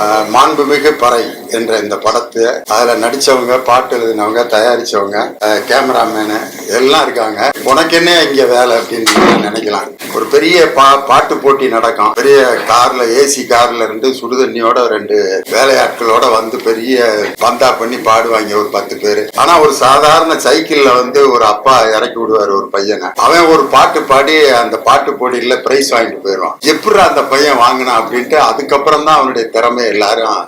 ஆஹ், மாண்புமிகு பறை. என்ற இந்த படத்தை அதுல நடிச்சவங்க பாட்டு எழுதினவங்க தயாரிச்சவங்க கேமராமேனு எல்லாம் இருக்காங்க. உனக்கு என்ன இங்க வேலை அப்படின்னு நினைக்கலாம். ஒரு பெரிய பா பாட்டு போட்டி நடக்கும். பெரிய கார்ல ஏசி கார்ல இருந்து சுடுதண்ணியோட ரெண்டு வேலையாட்களோட வந்து பெரிய பந்தா பண்ணி பாடுவாங்க ஒரு பத்து பேரு. ஆனா ஒரு சாதாரண சைக்கிள்ல வந்து ஒரு அப்பா இறக்கி விடுவாரு ஒரு பையனை. அவன் ஒரு பாட்டு பாடி அந்த பாட்டு போட்டியில பிரைஸ் வாங்கிட்டு போயிடுவான். எப்படி அந்த பையன் வாங்கினான் அப்படின்ட்டு அதுக்கப்புறம் தான் அவனுடைய திறமை எல்லாரும்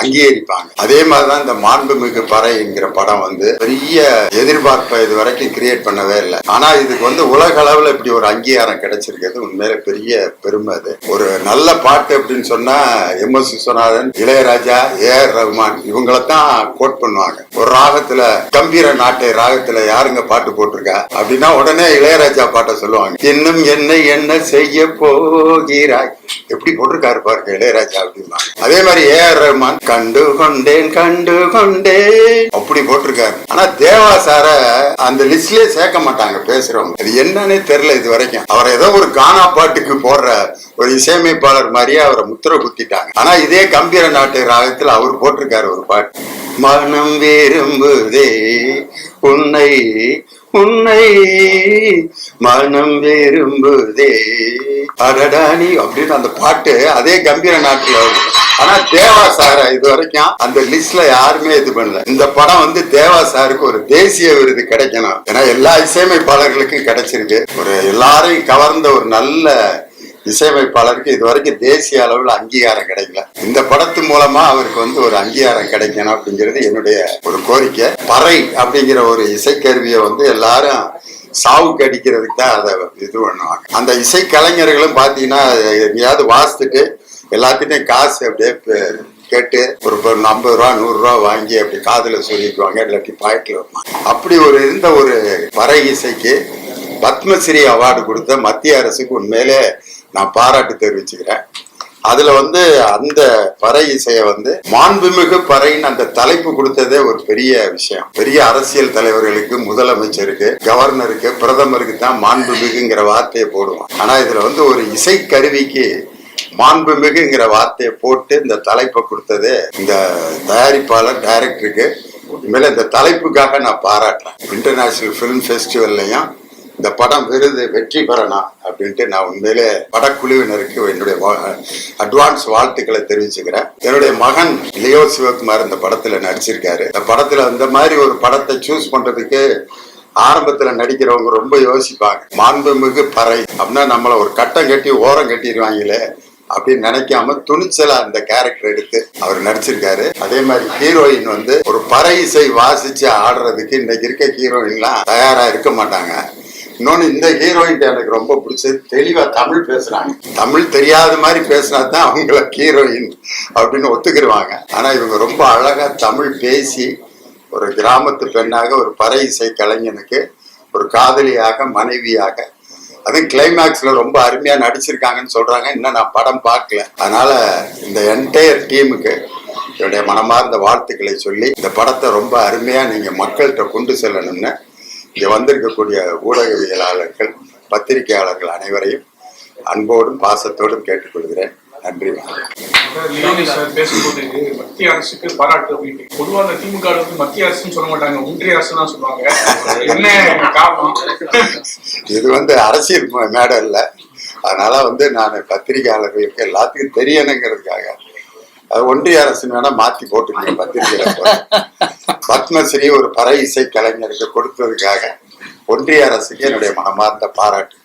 அங்கீகரிப்பாங்க. அதே மாதிரிதான் இந்த மாண்புமிகு பறைங்கிற படம் வந்து பெரிய எதிர்பார்ப்பை இது வரைக்கும் கிரியேட் பண்ணவே இல்லை. ஆனா இதுக்கு வந்து உலக அளவுல இப்படி ஒரு அங்கீகாரம் கிடைச்சிருக்கிறது உண்மையில பெரிய பெருமை அது. ஒரு நல்ல பாட்டு அப்படின்னு சொன்னா M S Viswanathan Ilaiyaraaja A R Rahman இவங்களத்தான் quote பண்ணுவாங்க. ஒரு ராகத்துல கம்பீர நாட்டை ராகத்துல யாருங்க பாட்டு போட்டிருக்கா? அப்படின்னா உடனே இளையராஜா பாட்டை சொல்லுவாங்க. இன்னும் என்ன என்ன செய்ய போகிறாய்? எப்படி போட்டிருக்காரு பாருங்க இளையராஜா அப்படிம்பாங்க அதே மாதிரி ஏ ஆர் ரஹ்மான் கண்டு கொண்டேன் கண்டு கொண்டேன் அப்படி போட்டிருக்காரு. ஆனா தேவா சார அந்த லிஸ்ட்லயே சேர்க்க மாட்டாங்க பேசுறவங்க. அது என்னன்னே தெரியல இது வரைக்கும். அவர் ஏதோ ஒரு கானா பாட்டுக்கு போடுற ஒரு இசையமைப்பாளர் மாதிரியே அவரை முத்திர குத்திட்டாங்க ஆனா இதே கம்பீர நாட்டு ராகத்துல அவர் போட்டிருக்காரு ஒரு பாட்டு. மனம் விரும்புதே உன்னை உன்னை மனம் விரும்புதே. அடடானி அப்படின்னு அந்த பாட்டு அதே கம்பீர நாட்டில் வரும். ஆனா தேவா சார இது வரைக்கும் அந்த லிஸ்ட்ல யாருமே இது பண்ணல. இந்த படம் வந்து தேவா சாருக்கு ஒரு தேசிய விருது கிடைக்கணும். ஏன்னா எல்லா இசையமைப்பாளர்களுக்கும் கிடைச்சிருக்கு. ஒரு எல்லாரையும் கவர்ந்த ஒரு நல்ல இசையமைப்பாளருக்கு இது வரைக்கும் தேசிய அளவில் அங்கீகாரம் கிடைக்கல. இந்த படத்து மூலமா அவருக்கு வந்து ஒரு அங்கீகாரம் கிடைக்கணும் அப்படிங்கிறது என்னுடைய ஒரு கோரிக்கை. பறை அப்படிங்கிற ஒரு இசைக்கருவியை வந்து எல்லாரும் சாவுக்கு அடிக்கிறதுக்கு தான் அதை இது பண்ணுவாங்க. அந்த இசை கலைஞர்களும் பார்த்தீங்கன்னா எங்கேயாவது வாசித்துட்டு எல்லாத்துட்டையும் காசு அப்படியே கேட்டு ஒரு ஐம்பது ரூபா நூறு ரூபா வாங்கி அப்படி காதுல சொல்லிக்குவாங்க இல்லாட்டி பாக்கெட்ல வைப்பாங்க. அப்படி ஒரு இருந்த ஒரு பறை இசைக்கு பத்மஸ்ரீ அவார்டு கொடுத்த மத்திய அரசுக்கு உண்மையிலே நான் பாராட்டு தெரிவிச்சுக்கிறேன். அதுல வந்து அந்த பறை இசைய வந்து மாண்புமிகு பறைன்னு அந்த தலைப்பு கொடுத்ததே ஒரு பெரிய விஷயம். பெரிய அரசியல் தலைவர்களுக்கு முதலமைச்சருக்கு கவர்னருக்கு பிரதமருக்கு தான் மாண்புமிகுங்கிற வார்த்தையை போடுவோம் ஆனா இதுல வந்து ஒரு இசை கருவிக்கு மாண்புமிகுங்கிற வார்த்தையை போட்டு இந்த தலைப்பை கொடுத்ததே இந்த தயாரிப்பாளர் டைரக்டருக்கு இனிமேல் இந்த தலைப்புக்காக நான் பாராட்டுறேன். இன்டர்நேஷனல் ஃபிலிம் ஃபெஸ்டிவல்லையும் இந்த படம் விருது வெற்றி பெறணும் அப்படின்ட்டு நான் உண்மையிலே படக்குழுவினருக்கு என்னுடைய அட்வான்ஸ் வாழ்த்துக்களை தெரிவிச்சுக்கிறேன். என்னுடைய மகன் லியோ சிவகுமார் இந்த படத்துல நடிச்சிருக்காரு. இந்த படத்துல இந்த மாதிரி ஒரு படத்தை சூஸ் பண்றதுக்கு ஆரம்பத்துல நடிக்கிறவங்க ரொம்ப யோசிப்பாங்க. மாண்புமிகு பறை அப்படின்னா நம்மள ஒரு கட்டம் கட்டி ஓரம் கட்டிடுவாங்களே அப்படின்னு நினைக்காம துணிச்சலா அந்த கேரக்டர் எடுத்து அவர் நடிச்சிருக்காரு. அதே மாதிரி ஹீரோயின் வந்து ஒரு பறை இசை வாசிச்சு ஆடுறதுக்கு இன்னைக்கு இருக்க ஹீரோயின்லாம் தயாரா இருக்க மாட்டாங்க. இன்னொன்னு இந்த ஹீரோயின் எனக்கு ரொம்ப பிடிச்சது. தெளிவா தமிழ் பேசுறாங்க. தமிழ் தெரியாத மாதிரி பேசினா தான் அவங்கள ஹீரோயின் அப்படின்னு ஒத்துக்கிடுவாங்க ஆனா இவங்க ரொம்ப அழகா தமிழ் பேசி ஒரு கிராமத்து பெண்ணாக ஒரு பறை இசை கலைஞனுக்கு ஒரு காதலியாக மனைவியாக. அதுவும் கிளைமேக்ஸ்ல ரொம்ப அருமையா நடிச்சிருக்காங்கன்னு சொல்றாங்க. இன்னும் நான் படம் பார்க்கல. அதனால இந்த என்டையர் டீமுக்கு என்னுடைய மனமார்ந்த வாழ்த்துக்களை சொல்லி இந்த படத்தை ரொம்ப அருமையா நீங்க மக்கள்கிட்ட கொண்டு செல்லணும்னு இங்க வந்திருக்கக்கூடிய ஊடகவியலாளர்கள் பத்திரிகையாளர்கள் அனைவரையும் அன்போடும் பாசத்தோடும் கேட்டுக்கொள்கிறேன். நன்றி பேசும்போது மத்திய அரசுக்கு பாராட்டு அப்படின்னு. பொதுவா அந்த திமுக வந்து மத்திய அரசுன்னு சொல்ல மாட்டாங்க. ஒன்றிய அரசு தான் சொல்லுவாங்க. என்ன காரணம்? இது வந்து அரசியல் ம- மேடை இல்லை அதனால வந்து நான் பத்திரிகையாளர்களுக்கு எல்லாத்துக்கும் தெரியணுங்கிறதுக்காக. அது ஒன்றிய அரசு வேணா மாத்தி போட்டுருக்கேன் பத்திரிகையில. பத்மஸ்ரீ ஒரு பறை இசை கலைஞருக்கு கொடுத்ததுக்காக ஒன்றிய அரசுக்கு என்னுடைய மனமார்ந்த பாராட்டு.